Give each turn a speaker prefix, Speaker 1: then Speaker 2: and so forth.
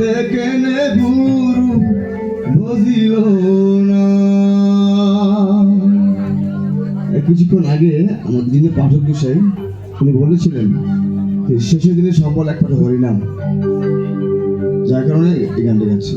Speaker 1: যেতে গুরু বুঝিল না। কিছুক্ষণ আগে আমাদের দিনে পাঠক বিষয়ে তিনি বলেছিলেন যে শেষের দিনে সম্বল একটা হরিনাম যার কারণে এই গানটি গাচ্ছি